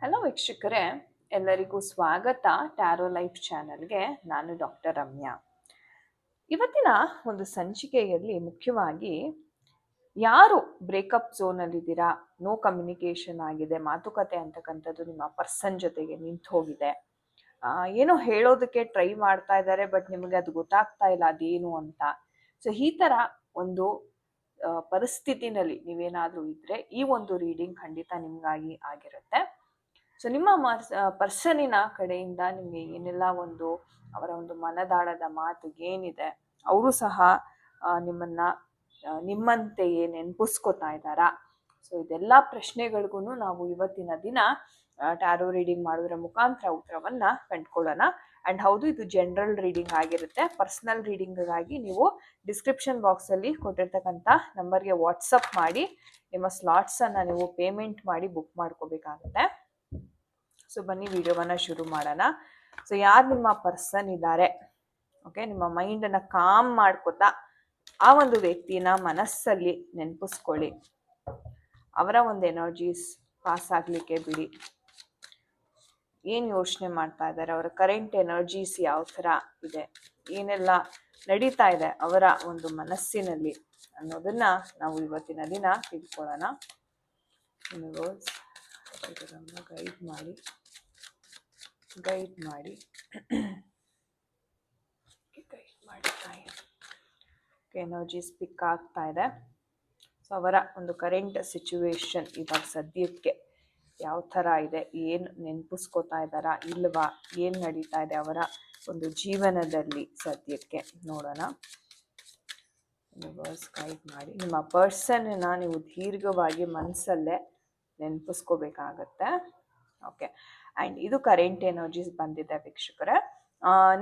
Hello ವೀಕ್ಷಕರೇ, ಎಲ್ಲರಿಗೂ ಸ್ವಾಗತ ಟ್ಯಾರೋ ಲೈಫ್ ಚಾನಲ್ಗೆ. ನಾನು ಡಾಕ್ಟರ್ ರಮ್ಯಾ. ಇವತ್ತಿನ ಒಂದು ಸಂಚಿಕೆಯಲ್ಲಿ ಮುಖ್ಯವಾಗಿ ಯಾರು ಬ್ರೇಕಪ್ ಝೋನಲ್ಲಿದ್ದೀರಾ ನೋ ಕಮ್ಯುನಿಕೇಶನ್ ಆಗಿದೆ, ಮಾತುಕತೆ ಅಂತಕ್ಕಂಥದ್ದು ನಿಮ್ಮ ಪರ್ಸನ್ ಜೊತೆಗೆ ನಿಂತು ಹೋಗಿದೆ. ಏನೋ ಹೇಳೋದಕ್ಕೆ ಟ್ರೈ ಮಾಡ್ತಾ ಇದ್ದಾರೆ ಬಟ್ ನಿಮಗೆ ಅದು ಗೊತ್ತಾಗ್ತಾ ಇಲ್ಲ, ಅದೇನು ಅಂತ. ಸೊ ಈ ಥರ ಒಂದು ಪರಿಸ್ಥಿತಿನಲ್ಲಿ ನೀವೇನಾದರೂ ಇದ್ರೆ ಈ ಒಂದು ರೀಡಿಂಗ್ ಖಂಡಿತ ನಿಮಗಾಗಿ ಆಗಿರುತ್ತೆ. ಸೊ ನಿಮ್ಮ ಪರ್ಸನಿನ ಕಡೆಯಿಂದ ನಿಮಗೆ ಏನೆಲ್ಲ ಒಂದು ಅವರ ಒಂದು ಮನದಾಳದ ಮಾತು ಏನಿದೆ, ಅವರು ಸಹ ನಿಮ್ಮನ್ನ ನಿಮ್ಮಂತೆ ನಿಮ್ಮಂತೆಯೇ ನೆನಪಿಸ್ಕೊತಾ ಇದ್ದಾರಾ? ಸೊ ಇದೆಲ್ಲ ಪ್ರಶ್ನೆಗಳಿಗೂ ನಾವು ಇವತ್ತಿನ ದಿನ ಟ್ಯಾರೋ ರೀಡಿಂಗ್ ಮಾಡೋದ್ರ ಮುಖಾಂತರ ಉತ್ತರವನ್ನ ಕಂಡ್ಕೊಳ್ಳೋಣ. ಅಂಡ್ ಹೌದು, ಇದು ಜನರಲ್ ರೀಡಿಂಗ್ ಆಗಿರುತ್ತೆ. ಪರ್ಸನಲ್ ರೀಡಿಂಗ್ಗಾಗಿ ನೀವು ಡಿಸ್ಕ್ರಿಪ್ಷನ್ ಬಾಕ್ಸಲ್ಲಿ ಕೊಟ್ಟಿರ್ತಕ್ಕಂಥ ನಂಬರ್ಗೆ ವಾಟ್ಸಪ್ ಮಾಡಿ, ನಿಮ್ಮ ಸ್ಲಾಟ್ಸನ್ನು ನೀವು ಪೇಮೆಂಟ್ ಮಾಡಿ ಬುಕ್ ಮಾಡ್ಕೋಬೇಕಾಗುತ್ತೆ. ಸೊ ಬನ್ನಿ, ವಿಡಿಯೋವನ್ನು ಶುರು ಮಾಡೋಣ. ಸೊ ಯಾರು ನಿಮ್ಮ ಪರ್ಸನ್ ಇದ್ದಾರೆ? ಓಕೆ ನಿಮ್ಮ ಮೈಂಡನ್ನು ಕಾಮ್ ಮಾಡ್ಕೋತಾ ಆ ಒಂದು ವ್ಯಕ್ತಿನ ಮನಸ್ಸಲ್ಲಿ ನೆನಪಿಸ್ಕೊಳ್ಳಿ. ಅವರ ಒಂದು ಎನರ್ಜೀಸ್ ಪಾಸ್ ಆಗಲಿಕ್ಕೆ ಬಿಡಿ. ಏನು ಯೋಚನೆ ಮಾಡ್ತಾ ಇದ್ದಾರೆ? ಅವರ ಕರೆಂಟ್ ಎನರ್ಜೀಸ್ ಯಾವ ಥರ ಇದೆ? ಏನೆಲ್ಲ ನಡೀತಾ ಇದೆ ಅವರ ಒಂದು ಮನಸ್ಸಿನಲ್ಲಿ ಅನ್ನೋದನ್ನ ನಾವು ಇವತ್ತಿನ ದಿನ ತಿಳ್ಕೊಳ್ಳೋಣ. ಯೂನಿವರ್ಸ್ ಗೈಡ್ ಮಾಡಿ ಗೈಡ್ ಮಾಡಿ. ಗೈಡ್ ಮಾಡಿ ತಾಯಿ ಎನರ್ಜೀಸ್ ಪಿಕ್ ಆಗ್ತಾ ಇದೆ. ಸೊ ಅವರ ಒಂದು ಕರೆಂಟ್ ಸಿಚುವೇಶನ್ ಇವಾಗ ಸದ್ಯಕ್ಕೆ ಯಾವ ಥರ ಇದೆ ಏನು ನೆನಪಿಸ್ಕೋತಾ ಇದ್ದಾರಾ ಇಲ್ವಾ ಏನು ನಡೀತಾ ಇದೆ ಅವರ ಒಂದು ಜೀವನದಲ್ಲಿ ಸದ್ಯಕ್ಕೆ ನೋಡೋಣ. ಯೂನಿವರ್ಸ್ ಗೈಡ್ ಮಾಡಿ. ನಿಮ್ಮ ಪರ್ಸನ್ನ ನೀವು ದೀರ್ಘವಾಗಿ ಮನಸ್ಸಲ್ಲೇ ನೆನಪಿಸ್ಕೋಬೇಕಾಗತ್ತೆ. ಓಕೆ ಆ್ಯಂಡ್ ಇದು ಕರೆಂಟ್ ಎನರ್ಜೀಸ್ ಬಂದಿದೆ ವೀಕ್ಷಕರೇ.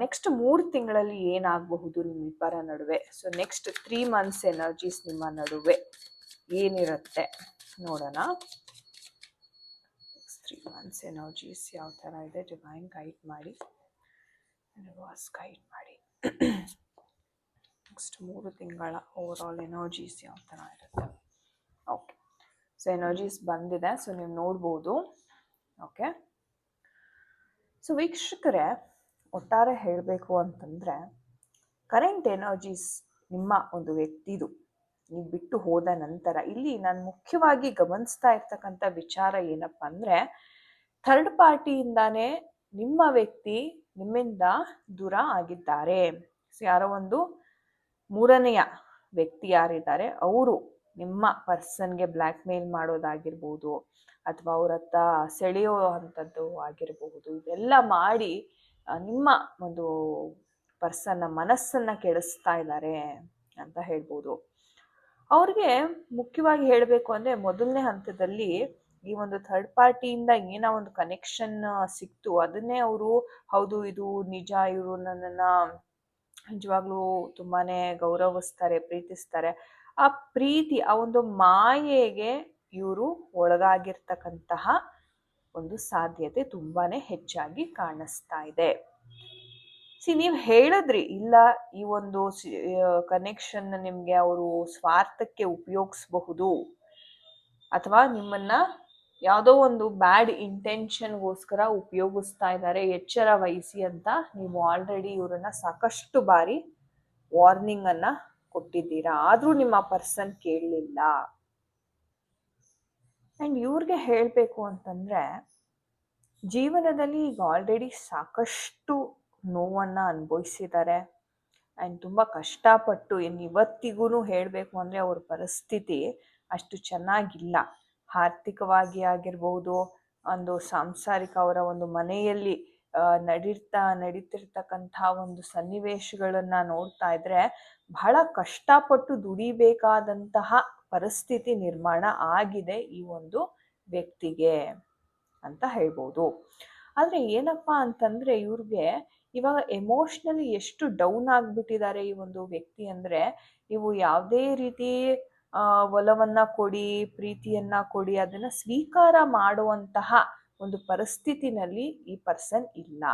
ನೆಕ್ಸ್ಟ್ ಮೂರು ತಿಂಗಳಲ್ಲಿ ಏನಾಗಬಹುದು ನಿಮ್ಮ ನಿಮ್ಮಿಬ್ಬರ ನಡುವೆ? So next three months energies ನಿಮ್ಮ ನಡುವೆ ಏನಿರುತ್ತೆ? ನೋಡೋಣ. ತ್ರೀ ಮಂತ್ಸ್ ಎನರ್ಜೀಸ್ ಯಾವ ಥರ ಇದೆ? ಡಿವೈನ್ ಗೈಡ್ ಮಾಡಿ. ವಾಸ್ ಗೈಡ್ ಮಾಡಿ. ನೆಕ್ಸ್ಟ್ ಮೂರು ತಿಂಗಳ ಓವರ್ ಆಲ್ ಎನರ್ಜೀಸ್ ಯಾವ ಥರ ಇರುತ್ತೆ? ಓಕೆ ಸೊ ಎನರ್ಜೀಸ್ ಬಂದಿದೆ. ಸೊ ನೀವು ನೋಡ್ಬೋದು. ಓಕೆ ಸೊ ವೀಕ್ಷಕರೇ, ಒಟ್ಟಾರೆ ಹೇಳಬೇಕು ಅಂತಂದರೆ ಕರೆಂಟ್ ಎನರ್ಜೀಸ್ ನಿಮ್ಮ ಒಂದು ವ್ಯಕ್ತಿದು. ನೀವು ಬಿಟ್ಟು ಹೋದ ನಂತರ, ಇಲ್ಲಿ ನಾನು ಮುಖ್ಯವಾಗಿ ಗಮನಿಸ್ತಾ ಇರ್ತಕ್ಕಂಥ ವಿಚಾರ ಏನಪ್ಪ ಅಂದರೆ ಥರ್ಡ್ ಪಾರ್ಟಿಯಿಂದಾನೇ ನಿಮ್ಮ ವ್ಯಕ್ತಿ ನಿಮ್ಮಿಂದ ದೂರ ಆಗಿದ್ದಾರೆ. ಸೊ ಯಾರೋ ಒಂದು ಮೂರನೆಯ ವ್ಯಕ್ತಿ ಯಾರಿದ್ದಾರೆ? ಅವರು. ನಿಮ್ಮ ಪರ್ಸನ್ಗೆ ಬ್ಲ್ಯಾಕ್ ಮೇಲ್ ಮಾಡೋದಾಗಿರ್ಬೋದು ಅಥವಾ ಅವ್ರ ಹತ್ರ ಸೆಳೆಯೋ ಅಂಥದ್ದು ಆಗಿರಬಹುದು. ಇದೆಲ್ಲ ಮಾಡಿ ನಿಮ್ಮ ಒಂದು ಪರ್ಸನ್ನ ಮನಸ್ಸನ್ನ ಕೆಡಿಸ್ತಾ ಇದ್ದಾರೆ ಅಂತ ಹೇಳ್ಬೋದು. ಅವ್ರಿಗೆ ಮುಖ್ಯವಾಗಿ ಹೇಳಬೇಕು ಅಂದರೆ ಮೊದಲನೇ ಹಂತದಲ್ಲಿ ಈ ಒಂದು ಥರ್ಡ್ ಪಾರ್ಟಿಯಿಂದ ಏನೋ ಒಂದು ಕನೆಕ್ಷನ್ ಸಿಕ್ತು. ಅದನ್ನೇ ಅವರು, ಹೌದು, ಇದು ನಿಜ. ಇವರು ನನ್ನನ್ನು ನಿಜವಾಗ್ಲೂ ತುಂಬಾ ಗೌರವಿಸ್ತಾರೆ, ಪ್ರೀತಿಸ್ತಾರೆ. ಆ ಪ್ರೀತಿ, ಆ ಒಂದು ಮಾಯೆಗೆ ಇವರು ಒಳಗಾಗಿರ್ತಕ್ಕಂತಹ ಒಂದು ಸಾಧ್ಯತೆ ತುಂಬಾನೇ ಹೆಚ್ಚಾಗಿ ಕಾಣಿಸ್ತಾ ಇದೆ. ಸಿ, ನೀವು ಹೇಳಿದ್ರಿ, ಇಲ್ಲ ಈ ಒಂದು ಕನೆಕ್ಷನ್ ನಿಮಗೆ ಅವರು ಸ್ವಾರ್ಥಕ್ಕೆ ಉಪಯೋಗಿಸಬಹುದು? ಅಥವಾ ನಿಮ್ಮನ್ನ ಯಾವುದೋ ಒಂದು ಬ್ಯಾಡ್ ಇಂಟೆನ್ಷನ್ಗೋಸ್ಕರ ಉಪಯೋಗಿಸ್ತಾ ಇದ್ದಾರೆ, ಎಚ್ಚರ ವಹಿಸಿ ಅಂತ ನೀವು ಆಲ್ರೆಡಿ ಇವರನ್ನ ಸಾಕಷ್ಟು ಬಾರಿ ವಾರ್ನಿಂಗನ್ನು ಕೊಟ್ಟಿದ್ದೀರಾ? ಆದರೂ ನಿಮ್ಮ ಪರ್ಸನ್ ಕೇಳಲಿಲ್ಲ. ಅಂಡ್ ಇವ್ರಿಗೆ ಹೇಳಬೇಕು ಅಂತಂದ್ರೆ, ಜೀವನದಲ್ಲಿ ಈಗ ಆಲ್ರೆಡಿ ಸಾಕಷ್ಟು ನೋವನ್ನು ಅನುಭವಿಸಿದ್ದಾರೆ. ಆ್ಯಂಡ್ ತುಂಬ ಕಷ್ಟಪಟ್ಟು ಇನ್ನು ಇವತ್ತಿಗೂ ಹೇಳಬೇಕು ಅಂದರೆ ಅವ್ರ ಪರಿಸ್ಥಿತಿ ಅಷ್ಟು ಚೆನ್ನಾಗಿಲ್ಲ. ಆರ್ಥಿಕವಾಗಿ ಆಗಿರ್ಬೋದು, ಒಂದು ಸಾಂಸಾರಿಕ ಅವರ ಒಂದು ಮನೆಯಲ್ಲಿ ನಡೀತಾ, ನಡೀತಿರ್ತಕ್ಕಂಥ ಒಂದು ಸನ್ನಿವೇಶಗಳನ್ನ ನೋಡ್ತಾ ಇದ್ರೆ ಬಹಳ ಕಷ್ಟಪಟ್ಟು ದುಡಿಬೇಕಾದಂತಹ ಪರಿಸ್ಥಿತಿ ನಿರ್ಮಾಣ ಆಗಿದೆ ಈ ಒಂದು ವ್ಯಕ್ತಿಗೆ ಅಂತ ಹೇಳ್ಬೋದು. ಆದರೆ ಏನಪ್ಪ ಅಂತಂದ್ರೆ ಇವ್ರಿಗೆ ಇವಾಗ ಎಮೋಷ್ನಲಿ ಎಷ್ಟು ಡೌನ್ ಆಗಿಬಿಟ್ಟಿದ್ದಾರೆ ಈ ಒಂದು ವ್ಯಕ್ತಿ ಅಂದರೆ ನೀವು ಯಾವುದೇ ರೀತಿ ಒಲವನ್ನು ಕೊಡಿ, ಪ್ರೀತಿಯನ್ನ ಕೊಡಿ, ಅದನ್ನ ಸ್ವೀಕಾರ ಮಾಡುವಂತಹ ಒಂದು ಪರಿಸ್ಥಿತಿನಲ್ಲಿ ಈ ಪರ್ಸನ್ ಇಲ್ಲ.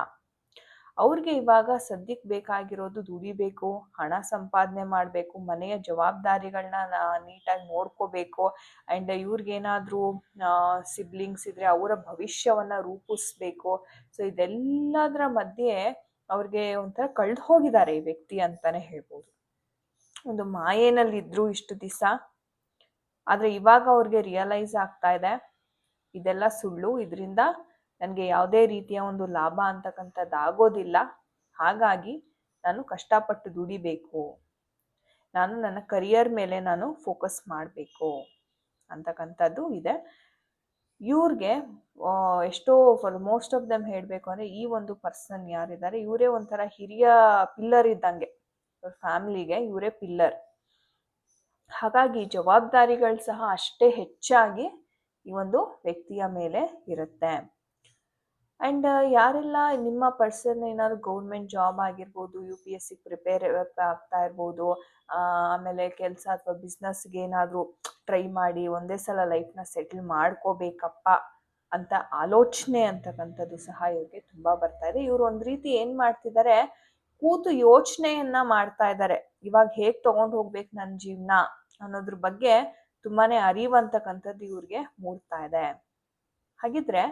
ಅವ್ರಿಗೆ ಇವಾಗ ಸದ್ಯಕ್ಕೆ ಬೇಕಾಗಿರೋದು ದುಡಿಬೇಕು, ಹಣ ಸಂಪಾದನೆ ಮಾಡಬೇಕು, ಮನೆಯ ಜವಾಬ್ದಾರಿಗಳನ್ನ ನೀಟಾಗಿ ನೋಡ್ಕೋಬೇಕು ಆ್ಯಂಡ್ ಇವ್ರಿಗೇನಾದರೂ ಸಿಬ್ಲಿಂಗ್ಸ್ ಇದ್ದರೆ ಅವರ ಭವಿಷ್ಯವನ್ನು ರೂಪಿಸ್ಬೇಕು. ಸೊ ಇದೆಲ್ಲದರ ಮಧ್ಯೆ ಅವ್ರಿಗೆ ಒಂಥರ ಕಳೆದು ಹೋಗಿದ್ದಾರೆ ಈ ವ್ಯಕ್ತಿ ಅಂತಲೇ ಹೇಳ್ಬೋದು. ಒಂದು ಮಾಯೇನಲ್ಲಿದ್ದರೂ ಇಷ್ಟು ದಿವಸ, ಆದರೆ ಇವಾಗ ಅವ್ರಿಗೆ ರಿಯಲೈಸ್ ಆಗ್ತಾ ಇದೆ. ಇದೆಲ್ಲ ಸುಳ್ಳು. ಇದರಿಂದ ನನಗೆ ಯಾವುದೇ ರೀತಿಯ ಒಂದು ಲಾಭ ಅಂತಕ್ಕಂಥದ್ದು ಆಗೋದಿಲ್ಲ. ಹಾಗಾಗಿ ನಾನು ಕಷ್ಟಪಟ್ಟು ದುಡಿಬೇಕು. ನಾನು ನನ್ನ ಕರಿಯರ್ ಮೇಲೆ ನಾನು ಫೋಕಸ್ ಮಾಡಬೇಕು ಅಂತಕ್ಕಂಥದ್ದು ಇದೆ. ಇವ್ರಿಗೆ ಎಷ್ಟೋ ಫಾರ್ ಮೋಸ್ಟ್ ಆಫ್ ದಮ್ ಹೇಳಬೇಕು ಅಂದರೆ ಈ ಒಂದು ಪರ್ಸನ್ ಯಾರಿದ್ದಾರೆ, ಇವರೇ ಒಂಥರ ಹಿರಿಯ ಪಿಲ್ಲರ್ ಇದ್ದಂಗೆ. ಫ್ಯಾಮಿಲಿಗೆ ಇವರೇ ಪಿಲ್ಲರ್ ಹಾಗಾಗಿ ಜವಾಬ್ದಾರಿಗಳು ಸಹ ಅಷ್ಟೇ ಹೆಚ್ಚಾಗಿ ಈ ಒಂದು ವ್ಯಕ್ತಿಯ ಮೇಲೆ ಇರುತ್ತೆ. ಆ್ಯಂಡ್ ಯಾರೆಲ್ಲ ನಿಮ್ಮ ಪರ್ಸನ್ ಏನಾದ್ರು ಗೌರ್ಮೆಂಟ್ ಜಾಬ್ ಆಗಿರ್ಬೋದು U P S C prepare ಆಗ್ತಾ ಇರ್ಬೋದು ಆಮೇಲೆ ಕೆಲಸ ಅಥವಾ ಬಿಸ್ನೆಸ್ಗೆ ಏನಾದರೂ ಟ್ರೈ ಮಾಡಿ ಒಂದೇ ಸಲ ಲೈಫ್ನ ಸೆಟಲ್ ಮಾಡ್ಕೋಬೇಕಪ್ಪ ಅಂತ ಆಲೋಚನೆ ಅಂತಕ್ಕಂಥದ್ದು ಸಹ ಇವ್ರಿಗೆ ತುಂಬ ಬರ್ತಾ ಇದೆ. ಇವರು ಒಂದು ರೀತಿ ಏನು ಮಾಡ್ತಿದ್ದಾರೆ, ಕೂತು ಯೋಚನೆಯನ್ನ ಮಾಡ್ತಾ ಇದ್ದಾರೆ. ಇವಾಗ ಹೇಗೆ ತಗೊಂಡು ಹೋಗ್ಬೇಕು ನನ್ನ ಜೀವನ ಅನ್ನೋದ್ರ ಬಗ್ಗೆ ತುಂಬಾನೇ ಅರಿವಂತಕ್ಕಂಥದ್ದು ಇವ್ರಿಗೆ ಮೂಡ್ತಾ ಇದೆ. ಹಾಗಿದ್ರೆ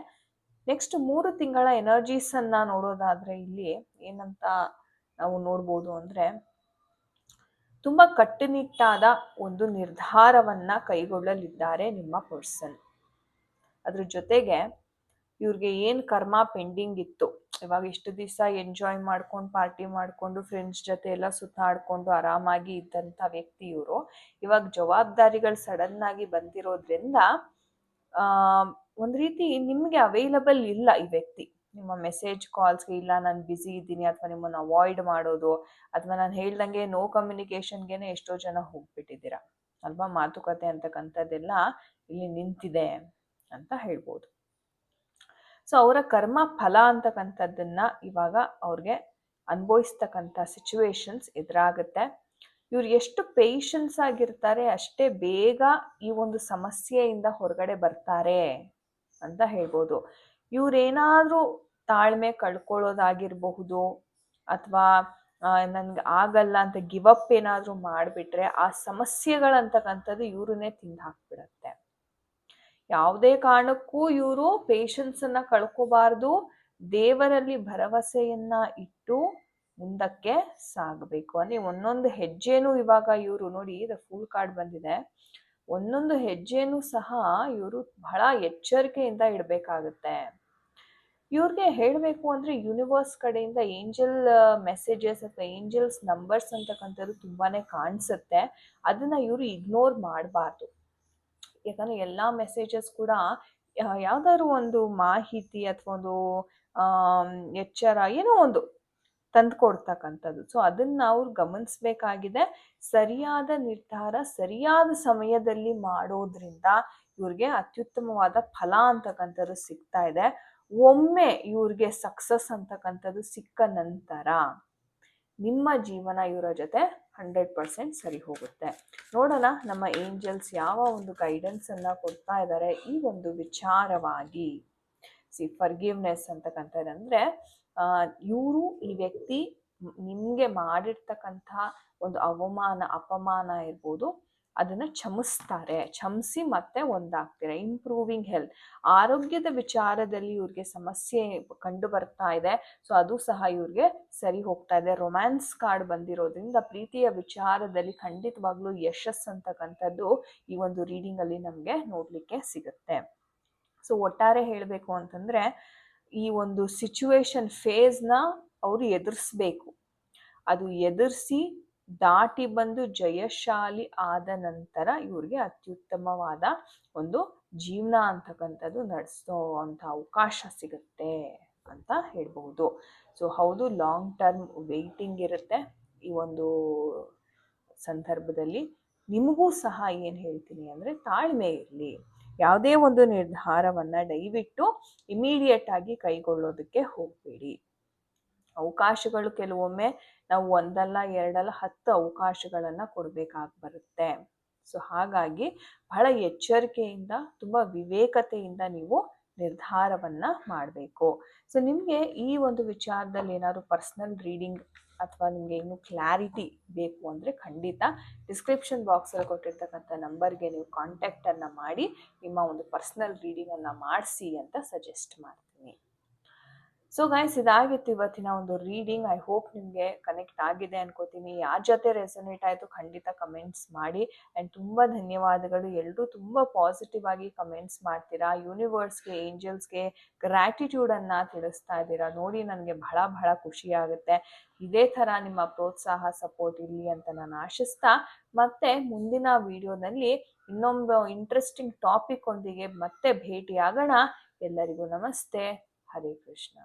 ನೆಕ್ಸ್ಟ್ ಮೂರು ತಿಂಗಳ ಎನರ್ಜೀಸ್ ಅನ್ನ ನೋಡೋದಾದ್ರೆ ಇಲ್ಲಿ ಏನಂತ ನಾವು ನೋಡ್ಬೋದು ಅಂದ್ರೆ ತುಂಬಾ ಕಟ್ಟುನಿಟ್ಟಾದ ಒಂದು ನಿರ್ಧಾರವನ್ನ ಕೈಗೊಳ್ಳಲಿದ್ದಾರೆ ನಿಮ್ಮ ಪರ್ಸನ್ ಅದ್ರ ಜೊತೆಗೆ ಇವ್ರಿಗೆ ಏನು ಕರ್ಮ ಪೆಂಡಿಂಗ್ ಇತ್ತು. ಇವಾಗ ಇಷ್ಟು ದಿವಸ ಎಂಜಾಯ್ ಮಾಡ್ಕೊಂಡು ಪಾರ್ಟಿ ಮಾಡ್ಕೊಂಡು ಫ್ರೆಂಡ್ಸ್ ಜೊತೆ ಎಲ್ಲ ಸುತ್ತಾಡ್ಕೊಂಡು ಆರಾಮಾಗಿ ಇದ್ದಂಥ ವ್ಯಕ್ತಿ ಇವರು. ಇವಾಗ ಜವಾಬ್ದಾರಿಗಳು ಸಡನ್ ಆಗಿ ಬಂದಿರೋದ್ರಿಂದ ಒಂದು ರೀತಿ ನಿಮಗೆ ಅವೈಲಬಲ್ ಇಲ್ಲ ಈ ವ್ಯಕ್ತಿ. ನಿಮ್ಮ ಮೆಸೇಜ್ ಕಾಲ್ಸ್ಗೆ ಇಲ್ಲ, ನಾನು ಬ್ಯುಸಿ ಇದ್ದೀನಿ ಅಥವಾ ನಿಮ್ಮನ್ನು ಅವಾಯ್ಡ್ ಮಾಡೋದು ಅಥವಾ ನಾನು ಹೇಳ್ದಂಗೆ ನೋ ಕಮ್ಯುನಿಕೇಷನ್ಗೆ ಎಷ್ಟೋ ಜನ ಹೋಗ್ಬಿಟ್ಟಿದ್ದೀರಾ. ಅಲ್ವಾ ಮಾತುಕತೆ ಅಂತಕ್ಕಂಥದ್ದೆಲ್ಲ ಇಲ್ಲಿ ನಿಂತಿದೆ ಅಂತ ಹೇಳ್ಬೋದು. ಸೊ ಅವರ ಕರ್ಮ ಫಲ ಅಂತಕ್ಕಂಥದ್ದನ್ನ ಇವಾಗ ಅವ್ರಿಗೆ ಅನುಭವಿಸ್ತಕ್ಕಂಥ ಸಿಚುವೇಶನ್ಸ್ ಎದುರಾಗುತ್ತೆ. ಇವ್ರು ಎಷ್ಟು ಪೇಷನ್ಸ್ ಆಗಿರ್ತಾರೆ, ಅಷ್ಟೇ ಬೇಗ ಈ ಒಂದು ಸಮಸ್ಯೆಯಿಂದ ಹೊರಗಡೆ ಬರ್ತಾರೆ ಅಂತ ಹೇಳ್ಬೋದು. ಇವ್ರೇನಾದ್ರೂ ತಾಳ್ಮೆ ಕಳ್ಕೊಳ್ಳೋದಾಗಿರಬಹುದು, ಅಥವಾ ನನ್ಗೆ ಆಗಲ್ಲ ಅಂತ ಗಿವ್ ಅಪ್ ಏನಾದರೂ ಮಾಡಿಬಿಟ್ರೆ ಆ ಸಮಸ್ಯೆಗಳಂತಕ್ಕಂಥದ್ದು ಇವ್ರನ್ನೇ ತಿಂದು ಹಾಕ್ಬಿಡತ್ತೆ ಯಾವುದೇ ಕಾರಣಕ್ಕೂ ಇವರು ಪೇಷನ್ಸನ್ನು ಕಳ್ಕೋಬಾರ್ದು, ದೇವರಲ್ಲಿ ಭರವಸೆಯನ್ನ ಇಟ್ಟು ಮುಂದಕ್ಕೆ ಸಾಗಬೇಕು. ಅಂದ್ರೆ ಒಂದೊಂದು ಹೆಜ್ಜೆನೂ ಇವಾಗ ಇವರು ನೋಡಿ ದ ಫುಲ್ ಕಾರ್ಡ್ ಬಂದಿದೆ. ಒಂದೊಂದು ಹೆಜ್ಜೆನೂ ಸಹ ಇವರು ಬಹಳ ಎಚ್ಚರಿಕೆಯಿಂದ ಇಡಬೇಕಾಗುತ್ತೆ. ಇವ್ರಿಗೆ ಹೇಳಬೇಕು ಅಂದ್ರೆ ಯೂನಿವರ್ಸ್ ಕಡೆಯಿಂದ ಏಂಜಲ್ ಮೆಸೇಜಸ್ ಅಥವಾ ಏಂಜಲ್ಸ್ ನಂಬರ್ಸ್ ಅಂತಕ್ಕಂಥದ್ದು ತುಂಬಾನೇ ಕಾಣಿಸುತ್ತೆ. ಅದನ್ನ ಇವರು ಇಗ್ನೋರ್ ಮಾಡಬಾರ್ದು. ಯಾಕಂದ್ರೆ ಎಲ್ಲ ಮೆಸೇಜಸ್ ಕೂಡ ಯಾವ್ದಾದ್ರು ಒಂದು ಮಾಹಿತಿ ಅಥವಾ ಒಂದು ಎಚ್ಚರ ಏನೋ ಒಂದು ತಂದುಕೊಡ್ತಕ್ಕಂಥದ್ದು ಸೊ ಅದನ್ನ ಅವ್ರು ಗಮನಿಸ್ಬೇಕಾಗಿದೆ. ಸರಿಯಾದ ನಿರ್ಧಾರ ಸರಿಯಾದ ಸಮಯದಲ್ಲಿ ಮಾಡೋದ್ರಿಂದ ಇವ್ರಿಗೆ ಅತ್ಯುತ್ತಮವಾದ ಫಲ ಅಂತಕ್ಕಂಥದ್ದು ಸಿಗ್ತಾ ಇದೆ. ಒಮ್ಮೆ ಇವ್ರಿಗೆ ಸಕ್ಸಸ್ ಅಂತಕ್ಕಂಥದ್ದು ಸಿಕ್ಕ ನಂತರ ನಿಮ್ಮ ಜೀವನ ಇವರ ಜೊತೆ ಹಂಡ್ರೆಡ್ ಪರ್ಸೆಂಟ್ ಸರಿ ಹೋಗುತ್ತೆ. ನೋಡೋಣ ನಮ್ಮ ಏಂಜಲ್ಸ್ ಯಾವ ಒಂದು ಗೈಡೆನ್ಸ್ ಅನ್ನ ಕೊಡ್ತಾ ಇದ್ದಾರೆ ಈ ಒಂದು ವಿಚಾರವಾಗಿ. ಸಿ ಫರ್ಗಿವ್ನೆಸ್ ಅಂತಕ್ಕಂಥದ್ದಂದರೆ ಇವರು ಈ ವ್ಯಕ್ತಿ ನಿಮಗೆ ಮಾಡಿರ್ತಕ್ಕಂಥ ಒಂದು ಅವಮಾನ, ಅಪಮಾನ ಇರ್ಬೋದು ಅದನ್ನ ಚಮಿಸ್ತಾರೆ ಚಮಿಸಿ ಮತ್ತೆ ಒಂದಾಗ್ತಾರೆ? ಇಂಪ್ರೂವಿಂಗ್ ಹೆಲ್ತ್ ಆರೋಗ್ಯದ ವಿಚಾರದಲ್ಲಿ ಇವ್ರಿಗೆ ಸಮಸ್ಯೆ ಕಂಡು ಬರ್ತಾ ಇದೆ. ಸೊ ಅದು ಸಹ ಇವ್ರಿಗೆ ಸರಿ ಹೋಗ್ತಾ ಇದೆ. ರೊಮ್ಯಾನ್ಸ್ ಕಾರ್ಡ್ ಬಂದಿರೋದ್ರಿಂದ ಪ್ರೀತಿಯ ವಿಚಾರದಲ್ಲಿ ಖಂಡಿತವಾಗ್ಲೂ ಯಶಸ್ ಅಂತಕ್ಕಂಥದ್ದು ಈ ಒಂದು ರೀಡಿಂಗ್ ಅಲ್ಲಿ ನಮಗೆ ನೋಡ್ಲಿಕ್ಕೆ ಸಿಗುತ್ತೆ. ಸೊ ಒಟ್ಟಾರೆ ಹೇಳಬೇಕು ಅಂತಂದ್ರೆ ಈ ಒಂದು ಸಿಚುವೇಶನ್ ಫೇಸ್ನ ಅವರು ಎದುರಿಸ್ಬೇಕು. ಅದು ಎದುರಿಸಿ ದಾಟಿ ಬಂದು ಜಯಶಾಲಿ ಆದ ನಂತರ ಇವ್ರಿಗೆ ಅತ್ಯುತ್ತಮವಾದ ಒಂದು ಜೀವನ ಅಂತಕ್ಕಂಥದ್ದು ನಡೆಸೋ ಅಂತ ಅವಕಾಶ ಸಿಗುತ್ತೆ ಅಂತ ಹೇಳ್ಬಹುದು. ಸೊ ಹೌದು ಲಾಂಗ್ ಟರ್ಮ್ ವೆಯ್ಟಿಂಗ್ ಇರುತ್ತೆ. ಈ ಒಂದು ಸಂದರ್ಭದಲ್ಲಿ ನಿಮಗೂ ಸಹ ಏನು ಹೇಳ್ತೀನಿ ಅಂದರೆ ತಾಳ್ಮೆ ಇರಲಿ. ಯಾವುದೇ ಒಂದು ನಿರ್ಧಾರವನ್ನು ದಯವಿಟ್ಟು ಇಮಿಡಿಯೇಟ್ ಆಗಿ ಕೈಗೊಳ್ಳೋದಕ್ಕೆ ಹೋಗಬೇಡಿ. ಅವಕಾಶಗಳು ಕೆಲವೊಮ್ಮೆ ನಾವು ಒಂದಲ್ಲ, ಎರಡಲ್ಲ, ಹತ್ತು ಅವಕಾಶಗಳನ್ನು ಕೊಡಬೇಕಾಗಿ ಬರುತ್ತೆ. ಸೊ ಹಾಗಾಗಿ ಬಹಳ ಎಚ್ಚರಿಕೆಯಿಂದ, ತುಂಬ ವಿವೇಕತೆಯಿಂದ ನೀವು ನಿರ್ಧಾರವನ್ನ ಮಾಡಬೇಕು. ಸೊ ನಿಮಗೆ ಈ ಒಂದು ವಿಚಾರದಲ್ಲಿ ಏನಾದರೂ ಪರ್ಸ್ನಲ್ ರೀಡಿಂಗ್ ಅಥವಾ ನಿಮಗೆ ಇನ್ನೂ ಕ್ಲಾರಿಟಿ ಬೇಕು ಅಂದರೆ ಖಂಡಿತ ಡಿಸ್ಕ್ರಿಪ್ಷನ್ ಬಾಕ್ಸಲ್ಲಿ ಕೊಟ್ಟಿರ್ತಕ್ಕಂಥ ನಂಬರ್ಗೆ ನೀವು ಕಾಂಟ್ಯಾಕ್ಟನ್ನು ಮಾಡಿ, ನಿಮ್ಮ ಒಂದು ಪರ್ಸ್ನಲ್ ರೀಡಿಂಗನ್ನು ಮಾಡಿಸಿ ಅಂತ ಸಜೆಸ್ಟ್ ಮಾಡ್ತೀನಿ. ಸೊ ಗೈಸ್ ಇದಾಗಿತ್ತು ಇವತ್ತಿನ ಒಂದು ರೀಡಿಂಗ್ ಐ ಹೋಪ್ ನಿಮಗೆ ಕನೆಕ್ಟ್ ಆಗಿದೆ ಅನ್ಕೋತೀನಿ. ಯಾರ ಜೊತೆ ರೆಸೊನೇಟ್ ಆಯಿತು ಖಂಡಿತ ಕಮೆಂಟ್ಸ್ ಮಾಡಿ. ಆ್ಯಂಡ್ ತುಂಬ ಧನ್ಯವಾದಗಳು. ಎಲ್ಲರೂ ತುಂಬ ಪಾಸಿಟಿವ್ ಆಗಿ ಕಮೆಂಟ್ಸ್ ಮಾಡ್ತೀರಾ. ಯೂನಿವರ್ಸ್ಗೆ ಏಂಜಲ್ಸ್ಗೆ ಗ್ರ್ಯಾಟಿಟ್ಯೂಡನ್ನು ತಿಳಿಸ್ತಾ ಇದ್ದೀರಾ. ನೋಡಿ ನನಗೆ ಬಹಳ ಬಹಳ ಖುಷಿ ಆಗುತ್ತೆ. ಇದೇ ಥರ ನಿಮ್ಮ ಪ್ರೋತ್ಸಾಹ ಸಪೋರ್ಟ್ ಇರಲಿ ಅಂತ ನಾನು ಆಶಿಸ್ತಾ, ಮತ್ತೆ ಮುಂದಿನ ವಿಡಿಯೋದಲ್ಲಿ ಇನ್ನೊಂದು ಇಂಟ್ರೆಸ್ಟಿಂಗ್ ಟಾಪಿಕ್ ಒಂದಿಗೆ ಮತ್ತೆ ಭೇಟಿಯಾಗೋಣ. ಎಲ್ಲರಿಗೂ ನಮಸ್ತೆ. ಹರೇ ಕೃಷ್ಣ.